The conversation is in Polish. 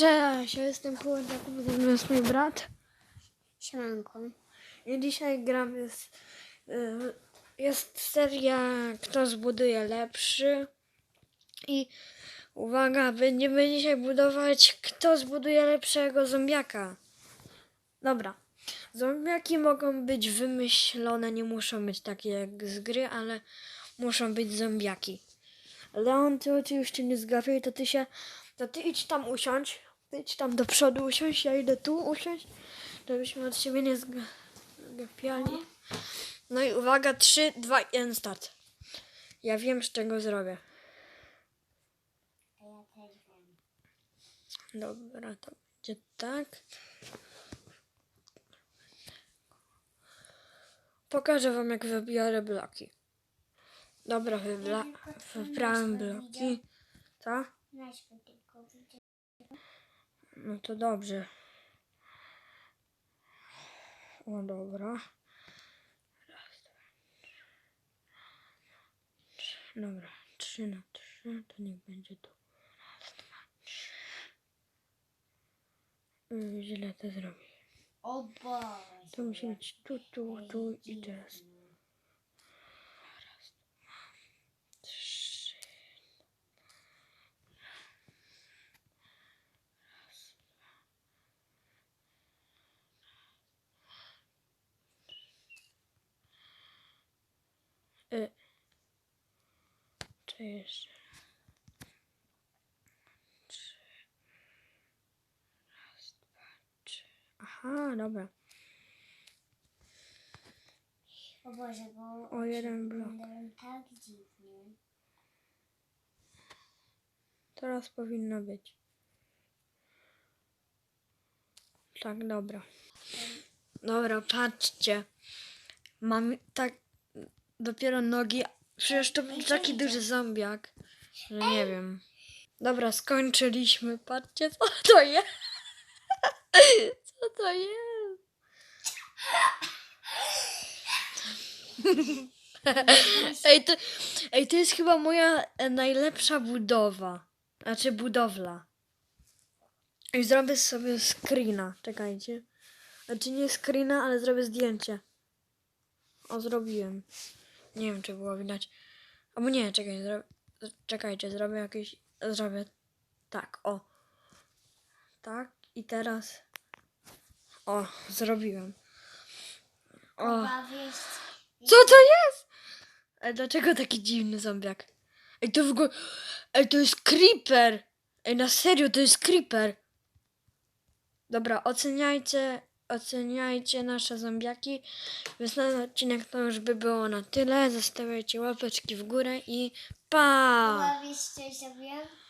Cześć, ja jestem Kołodziaków, ze mną jest mój brat. Siemanko. I dzisiaj gramy z... y, Jest seria Kto zbuduje lepszy. I uwaga, będziemy dzisiaj budować Kto zbuduje lepszego zombiaka. Dobra. Zombiaki mogą być wymyślone, nie muszą być takie jak z gry, ale muszą być zombiaki. Leon, ty oczywiście nie zgapiaj, to ty się, to ty idź tam usiądź, idź tam do przodu usiąść, ja idę tu usiąść, żebyśmy od siebie nie zga- zgapiali. No i uwaga, 3, 2, 1, start. Ja wiem, z czego zrobię. Dobra, to będzie tak. Pokażę wam, jak wybiorę bloki. Dobra, wybla- wybrałem bloki. Co? No to dobrze. O, dobra. Raz, dwa, trzy. Dobra, trzy na trzy, to niech będzie tu. Raz, dwa, trzy. Źle to zrobię. O Boże. To musi być tu, tu, tu i teraz. Trzy. Raz, dwa, trzy. Aha, dobra. O Boże, bo O, jeden blok. tak dziwnie. Teraz powinno być. Tak, dobra. Dobra, patrzcie. Mam tak dopiero nogi. Przecież to był taki duży zombiak, że nie wiem. Dobra, skończyliśmy. Patrzcie, co to jest. Co to jest? Ej, to, ej, to jest chyba moja e, najlepsza budowa. Znaczy budowla. I zrobię sobie screena. Czekajcie. Znaczy nie screena, ale zrobię zdjęcie. O, zrobiłem. Nie wiem, czy było widać. Albo nie, czekaj, zro... czekajcie, zrobię jakieś... Zrobię tak, o. Tak, i teraz... O, zrobiłem. O. Co to jest? Ej, dlaczego taki dziwny zombiak? Ej, to w ogóle... Ej, to jest creeper! Ej, na serio, to jest creeper! Dobra, oceniajcie, oceniajcie nasze zombiaki. Więc ten odcinek to już by było na tyle. Zostawiajcie łapeczki w górę i pa! wiesz, co zrobiłem?